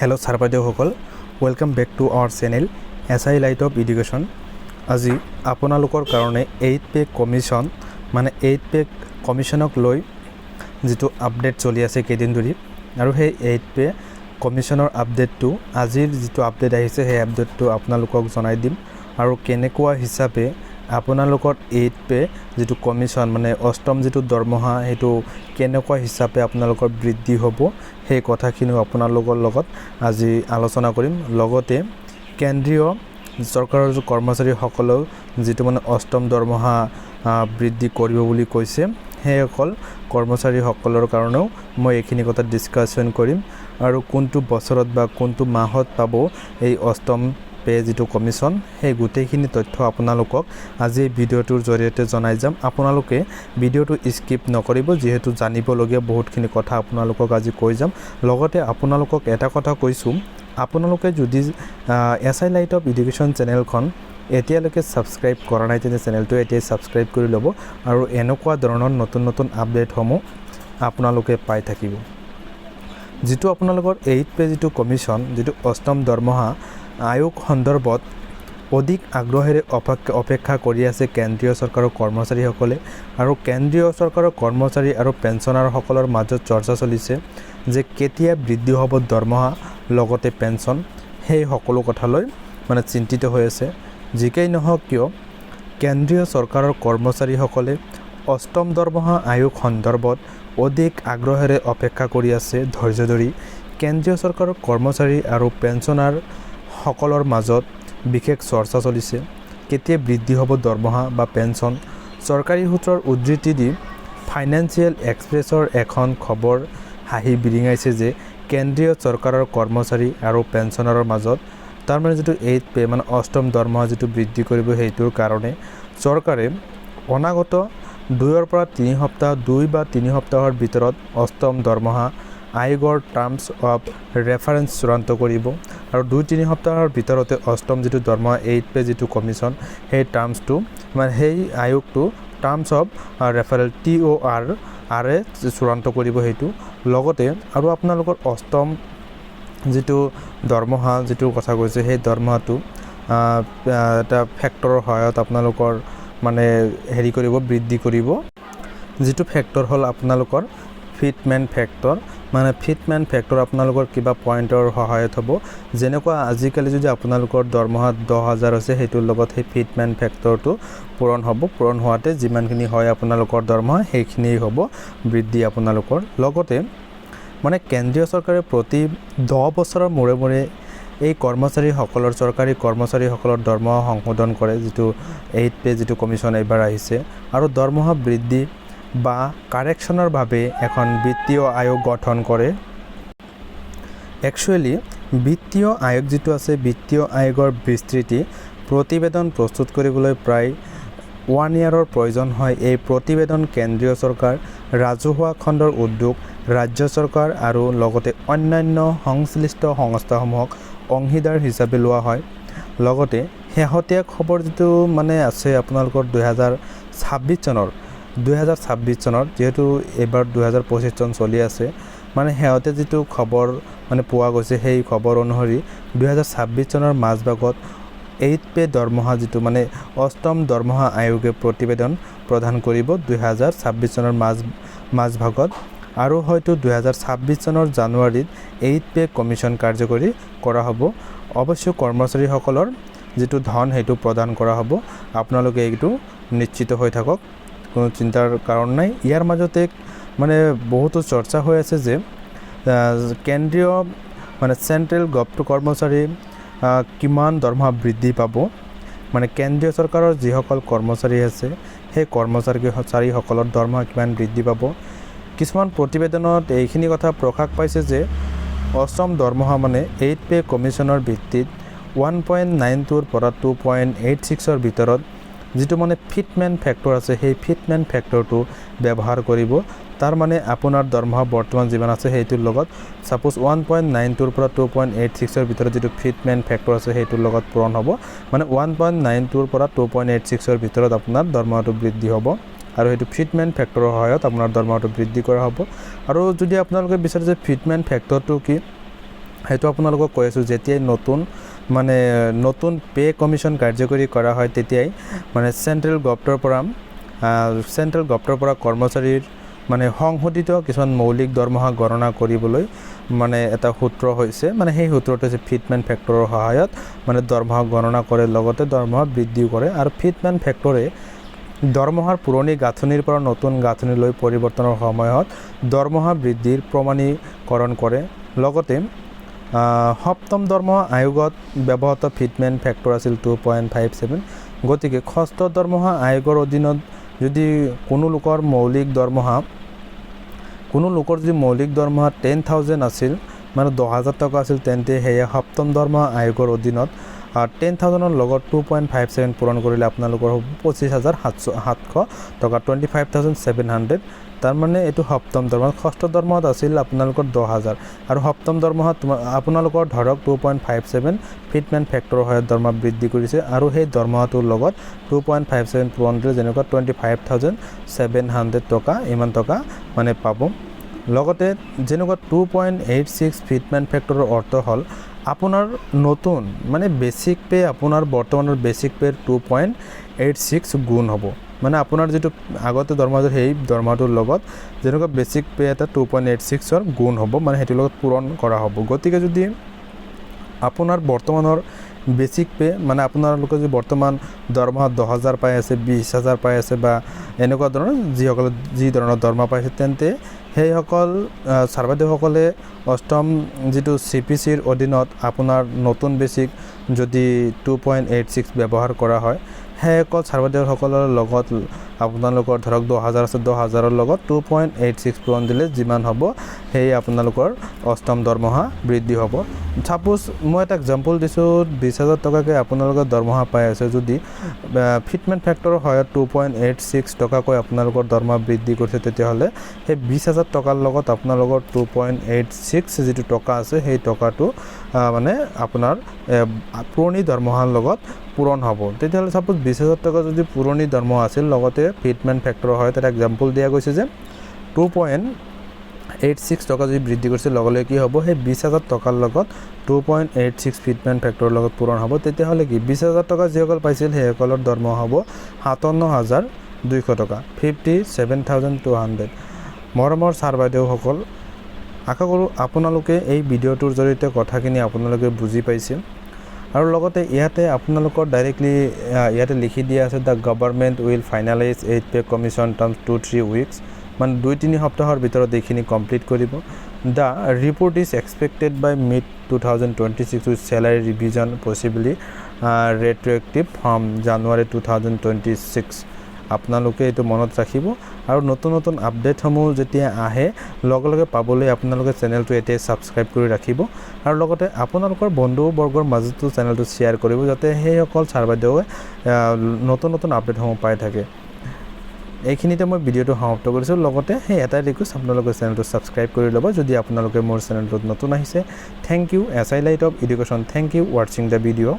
Hello' sir বাইদেউসকল welcome back to our channel S I light of education আজি আপোনালোকৰ কাৰণে eight pay commission মানে eight pay কমিশ্যনক লৈ যিটো আপডেট চলি আছে কেইদিন ধৰি, আৰু সেই এইট পে কমিশ্যনৰ আপডেটটো আজিৰ যিটো আপডেট আহিছে, সেই আপডেটটো আপোনালোকক জনাই দিম। আৰু কেনেকুৱা হিচাপে আপোনালোকৰ এইট পে যিটো কমিশ্যন মানে অষ্টম যিটো দৰমহা, সেইটো কেনেকুৱা হিচাপে আপোনালোকৰ বৃদ্ধি হ'ব, সেই কথাখিনিও আপোনালোকৰ লগত আজি আলোচনা কৰিম। লগতে কেন্দ্ৰীয় চৰকাৰৰ কৰ্মচাৰীসকলেও যিটো মানে অষ্টম দৰমহা বৃদ্ধি কৰিব বুলি কৈছে সেইসকল কৰ্মচাৰীসকলৰ কাৰণেও মই এইখিনি কথা ডিছকাশ্যন কৰিম। আৰু কোনটো বছৰত বা কোনটো মাহত পাব এই অষ্টম পে যিটো কমিশ্যন সেই গোটেইখিনি তথ্য আপোনালোকক আজি এই ভিডিঅ'টোৰ জৰিয়তে জনাই যাম। আপোনালোকে ভিডিঅ'টো স্কিপ নকৰিব, যিহেতু জানিবলগীয়া বহুতখিনি কথা আপোনালোকক আজি কৈ যাম। লগতে আপোনালোকক এটা কথা কৈছোঁ, আপোনালোকে যদি S I light of education চেনেলখন এতিয়ালৈকে ছাবস্ক্ৰাইব কৰা নাই, তেন্তে চেনেলটো এতিয়াই ছাবস্ক্ৰাইব কৰি ল'ব আৰু এনেকুৱা ধৰণৰ নতুন নতুন আপডেটসমূহ আপোনালোকে পাই থাকিব। যিটো আপোনালোকৰ এইট পে যিটো কমিশ্যন যিটো অষ্টম দৰমহা আয়োগ সন্দৰ্ভত অধিক আগ্ৰহেৰে অপেক্ষা অপেক্ষা কৰি আছে কেন্দ্ৰীয় চৰকাৰৰ কৰ্মচাৰীসকলে আৰু কেন্দ্ৰীয় চৰকাৰৰ কৰ্মচাৰী আৰু পেঞ্চনাৰসকলৰ মাজত চৰ্চা চলিছে যে কেতিয়া বৃদ্ধি হ'ব দৰমহা, লগতে পেঞ্চন, সেই সকলো কথালৈ মানে চিন্তিত হৈ আছে। যিকেই নহওক কিয়, কেন্দ্ৰীয় চৰকাৰৰ কৰ্মচাৰীসকলে অষ্টম দৰমহা আয়োগ সন্দৰ্ভত অধিক আগ্ৰহেৰে অপেক্ষা কৰি আছে। ধৈৰ্য ধৰি কেন্দ্ৰীয় চৰকাৰৰ কৰ্মচাৰী আৰু পেঞ্চনাৰসকলৰ মাজত বিশেষ চৰ্চা চলিছে। কেতিয়া বৃদ্ধি হ'ব দৰমহা বা পেঞ্চন? চৰকাৰী সূত্ৰৰ উদ্ধৃতি দি ফাইনেন্সিয়েল এক্সপ্ৰেছৰ এখন খবৰ হাঁহি বিৰিঙাইছে যে কেন্দ্ৰীয় চৰকাৰৰ কৰ্মচাৰী আৰু পেঞ্চনাৰৰ মাজত তাৰমানে যিটো এইট পে মানে অষ্টম দৰমহা যিটো বৃদ্ধি কৰিব সেইটোৰ কাৰণে চৰকাৰে অনাগত দুইৰ পৰা তিনি সপ্তাহ, দুই বা তিনি সপ্তাহৰ ভিতৰত অষ্টম দৰমহা আয়োগৰ টাৰ্মছ অফ ৰেফাৰেঞ্চ চূড়ান্ত কৰিব। আৰু দুই তিনি সপ্তাহৰ ভিতৰতে অষ্টম যিটো দৰমহা এইট পে যিটো কমিশ্যন সেই টাৰ্মছটো মানে সেই আয়োগটো terms of referral, T O' R আৰে চূড়ান্ত কৰিব সেইটো। লগতে আৰু আপোনালোকৰ অষ্টম যিটো দৰমহা যিটো কথা কৈছে, সেই দৰমহাটো এটা ফেক্টৰৰ সহায়ত আপোনালোকৰ মানে হেৰি কৰিব, বৃদ্ধি কৰিব। যিটো ফেক্টৰ হ'ল আপোনালোকৰ ফিটমেণ্ট ফেক্টৰ মানে ফিটমেণ্ট ফেক্টৰ আপোনালোকৰ কিবা পইণ্টৰ সহায়ত হ'ব। যেনেকুৱা আজিকালি যদি আপোনালোকৰ দৰমহা দহ হাজাৰ হৈছে সেইটোৰ লগত সেই ফিটমেণ্ট ফেক্টৰটো পূৰণ হ'ব। পূৰণ হোৱাতে যিমানখিনি হয় আপোনালোকৰ দৰমহা সেইখিনি হ'ব বৃদ্ধি আপোনালোকৰ। লগতে মানে কেন্দ্ৰীয় চৰকাৰে প্ৰতি দহ বছৰৰ মূৰে মূৰে এই কৰ্মচাৰীসকলৰ, চৰকাৰী কৰ্মচাৰীসকলৰ দৰমহা সংশোধন কৰে, যিটো এইট পে যিটো কমিশ্যন এইবাৰ আহিছে। আৰু দৰমহা বৃদ্ধি বা কাৰেকশ্যনৰ বাবে এখন বিত্তীয় আয়োগ গঠন কৰে একচুৱেলি বিত্তীয় আয়োগ যিটো আছে, বিত্তীয় আয়োগৰ বিস্তৃতি প্ৰতিবেদন প্ৰস্তুত কৰিবলৈ প্ৰায় ওৱান ইয়াৰৰ প্ৰয়োজন হয়। এই প্ৰতিবেদন কেন্দ্ৰীয় চৰকাৰ, ৰাজহুৱা খণ্ডৰ উদ্যোগ, ৰাজ্য চৰকাৰ আৰু লগতে অন্যান্য সংশ্লিষ্ট সংস্থাসমূহক অংশীদাৰ হিচাপে লোৱা হয়। লগতে শেহতীয়া খবৰ যিটো মানে আছে, আপোনালোকৰ দুহেজাৰ ছাব্বিছ চনৰ দুহেজাৰ ছাব্বিছ চনৰ যিহেতু এইবাৰ দুহেজাৰ পঁচিছ চন চলি আছে মানে শেহতীয়া যিটো খবৰ মানে পোৱা গৈছে সেই খবৰ অনুসৰি দুহেজাৰ ছাব্বিছ চনৰ মাজভাগত এইট পে দৰমহা যিটো মানে অষ্টম দৰমহা আয়োগে প্ৰতিবেদন প্ৰদান কৰিব দুহেজাৰ ছাব্বিছ চনৰ মাজ, মাজভাগত আৰু হয়তো দুহেজাৰ ছাব্বিছ চনৰ জানুৱাৰীত এইট পে কমিশ্যন কাৰ্যকৰী কৰা হ'ব। অৱশ্য কৰ্মচাৰীসকলৰ যিটো ধন সেইটো প্ৰদান কৰা হ'ব। আপোনালোকে এইটো নিশ্চিত হৈ থাকক। কোনো চিন্তাৰ কাৰণ নাই। ইয়াৰ মাজতে মানে বহুতো চৰ্চা হৈ আছে যে কেন্দ্ৰীয় মানে চেণ্ট্ৰেল গভ কৰ্মচাৰী কিমান দৰমহা বৃদ্ধি পাব? মানে কেন্দ্ৰীয় চৰকাৰৰ যিসকল কৰ্মচাৰী আছে, সেই কৰ্মচাৰী চাৰীসকলৰ দৰমহা কিমান বৃদ্ধি পাব? কিছুমান প্ৰতিবেদনত এইখিনি কথা প্ৰকাশ পাইছে যে, অষ্টম দৰমহা মানে এইট পে কমিশ্যনৰ ভিত্তিত ওৱান পইণ্ট নাইন টুৰ পৰা টু পইণ্ট এইট ছিক্সৰ ভিতৰত যিটো মানে ফিটমেণ্ট ফেক্টৰ আছে, সেই ফিটমেণ্ট ফেক্টৰটো ব্যৱহাৰ কৰিব। তাৰ মানে আপোনাৰ দৰমহা বৰ্তমান যিমান আছে, সেইটোৰ লগত ছাপ'জ ওৱান পইণ্ট নাইন টুৰ পৰা টু পইণ্ট এইট ছিক্সৰ ভিতৰত যিটো ফিটমেণ্ট ফেক্টৰ আছে, সেইটোৰ লগত পূৰণ হ'ব। মানে ওৱান পইণ্ট নাইন টুৰ পৰা টু পইণ্ট এইট ছিক্সৰ ভিতৰত আপোনাৰ দৰমহাটো বৃদ্ধি হ'ব। আৰু সেইটো ফিটমেণ্ট ফেক্টৰৰ সহায়ত আপোনাৰ দৰমহাটো বৃদ্ধি কৰা হ'ব। আৰু যদি আপোনালোকে বিচাৰে যে ফিটমেণ্ট ফেক্টৰটো কি, সেইটো আপোনালোকক কৈ আছোঁ, যেতিয়াই নতুন মানে নতুন পে' কমিশ্যন কাৰ্যকৰী কৰা হয় তেতিয়াই মানে চেণ্ট্ৰেল গভটৰ পৰা চেণ্ট্ৰেল গভটৰ পৰা কৰ্মচাৰীৰ মানে সংশোধিত কিছুমান মৌলিক দৰমহা গণনা কৰিবলৈ মানে এটা সূত্ৰ হৈছে মানে সেই সূত্ৰটো হৈছে ফিটমেণ্ট ফেক্টৰৰ সহায়ত মানে দৰমহা গণনা কৰে, লগতে দৰমহা বৃদ্ধিও কৰে, আৰু ফিটমেণ্ট ফেক্টৰে দৰমহাৰ পুৰণি গাঁথনিৰ পৰা নতুন গাঁথনিলৈ পৰিৱৰ্তনৰ সময়ত দৰমহা বৃদ্ধিৰ প্ৰমাণীকৰণ কৰে, লগতে সপ্তম দৰমহা আয়োগত ব্যৱহৃত ফিটমেণ্ট ফেক্টৰ আছিল টু পইণ্ট ফাইভ ছেভেন গতিকে ষষ্ঠ দৰমহা আয়োগৰ অধীনত যদি কোনো লোকৰ মৌলিক দৰমহা কোনো লোকৰ যদি মৌলিক দৰমহা টেন থাউজেণ্ড আছিল মানে দহ হাজাৰ টকা আছিল তেন্তে সেয়া সপ্তম দৰমহা আয়োগৰ অধীনত টেন থাউজেণ্ডৰ লগত টু পইণ্ট ফাইভ ছেভেন পূৰণ কৰিলে আপোনালোকৰ হ'ব পঁচিছ হাজাৰ সাতশ সাতশ টকা twenty five thousand seven hundred তাৰমানে এইটো সপ্তম দৰমহা ষষ্ঠ দৰমহাত আছিল আপোনালোকৰ দহ হাজাৰ। আৰু সপ্তম দৰমহাত আপোনালোকৰ ধৰক two point five seven fitment ফেক্টৰৰ সহায়ত দৰমহা বৃদ্ধি কৰিছে। আৰু সেই দৰমহাটোৰ লগত টু পইণ্ট ফাইভ ছেভেন পূৰণ কৰিলে যেনেকুৱা twenty five thousand seven hundred টকা, ইমান টকা মানে পাব। লগতে যেনেকুৱা two point eight six fitment ফেক্টৰৰ অৰ্থ হ'ল আপোনাৰ নতুন মানে বেচিক পে' আপোনাৰ বৰ্তমানৰ বেচিক পে'ৰ টু পইণ্ট এইট ছিক্স গুণ হ'ব। মানে আপোনাৰ যিটো আগতে দৰমহা সেই দৰমহাটোৰ লগত যেনেকুৱা বেচিক পে' এটা টু পইণ্ট এইট ছিক্সৰ গুণ হ'ব মানে সেইটোৰ লগত পূৰণ কৰা হ'ব। গতিকে যদি আপোনাৰ বৰ্তমানৰ বেচিক পে' মানে আপোনালোকে যদি বৰ্তমান দৰমহা দহ হাজাৰ পাই আছে বিছ হাজাৰ পাই আছে বা এনেকুৱা ধৰণৰ যিসকলে, যি ধৰণৰ দৰমহা পাইছে, তেন্তে সেইসকল আহ, ছাৰ বাইদেউসকলে অষ্টম যিটো চি পি চিৰ অধীনত আপোনাৰ নতুন বেচিক যদি টু পইণ্ট এইট ছিক্স ব্যৱহাৰ কৰা হয় সেইসকল ছাৰ লগত আপোনালোকৰ ধৰক দহ হাজাৰ আছে, দহ হাজাৰৰ লগত টু পইণ্ট এইট ছিক্স পূৰণ দিলে যিমান হ'ব, সেয়ে আপোনালোকৰ অষ্টম দৰমহা বৃদ্ধি হ'ব। ছাপ'জ মই এটা এক্সাম্পল দিছোঁ বিছ হাজাৰ টকাকৈ আপোনালোকে দৰমহা পাই আছে যদি ফিটমেণ্ট ফেক্টৰৰ সহায়ত টু পইণ্ট এইট ছিক্স টকাকৈ আপোনালোকৰ দৰমহা বৃদ্ধি কৰিছে, তেতিয়াহ'লে সেই বিছ হাজাৰ টকাৰ লগত আপোনালোকৰ টু পইণ্ট এইট ছিক্স যিটো টকা আছে, সেই টকাটো মানে আপোনাৰ পুৰণি দৰমহাৰ লগত পূৰণ হ'ব। তেতিয়াহ'লে ছাপ'জ বিছ হাজাৰ টকা যদি পুৰণি দৰমহা আছিল, লগতে ফিটমেণ্ট ফেক্টৰৰ সহায়ত এটা এক্সাম্পল দিয়া গৈছে যে টু পইণ্ট এইট ছিক্স টকা যদি বৃদ্ধি কৰিছে লগে লগে কি হ'ব? সেই বিছ হাজাৰ টকাৰ লগত two point eight six fitment ফেক্টৰৰ লগত পূৰণ হ'ব। তেতিয়াহ'লে কি? বিছ হাজাৰ টকা যিসকল পাইছিল, সেইসকলৰ দৰমহা হ'ব সাতাৱন্ন হাজাৰ দুইশ টকা fifty seven thousand two hundred মৰমৰ ছাৰ বাইদেউসকল, আশা কৰোঁ আপোনালোকে এই ভিডিঅ'টোৰ জৰিয়তে কথাখিনি আপোনালোকে বুজি পাইছে। আৰু লগতে ইয়াতে আপোনালোকৰ ডাইৰেক্টলি ইয়াতে লিখি দিয়া আছে the government will finalise eight pay' commission terms two three weeks মানে দুই, তিনি সপ্তাহৰ ভিতৰত এইখিনি কমপ্লিট কৰিব। The report is expected by mid two thousand twenty six with salary revision possibly retroactive from January two thousand twenty six আপোনালোকে এইটো মনত ৰাখিব আৰু নতুন নতুন আপডেটসমূহ যেতিয়া আহে লগে লগে পাবলৈ আপোনালোকে চেনেলটো এতিয়াই ছাবস্ক্ৰাইব কৰি ৰাখিব আৰু লগতে আপোনালোকৰ বন্ধুবৰ্গৰ মাজতো চেনেলটো শ্বেয়াৰ কৰিব যাতে সেইসকল ছাৰ বাইদেৱে আহ, নতুন নতুন আপডেটসমূহ পাই থাকে। এইখিনিতে মই ভিডিঅ'টো সমাপ্ত কৰিছোঁ। লগতে সেই এটাই ৰিকুৱেষ্ট আপোনালোকে চেনেলটো ছাবস্ক্ৰাইব কৰি ল'ব যদি আপোনালোকে মোৰ চেনেলটোত নতুন আহিছে। Thank you S I light of education thank you ৱাটছিং the ভিডিঅ'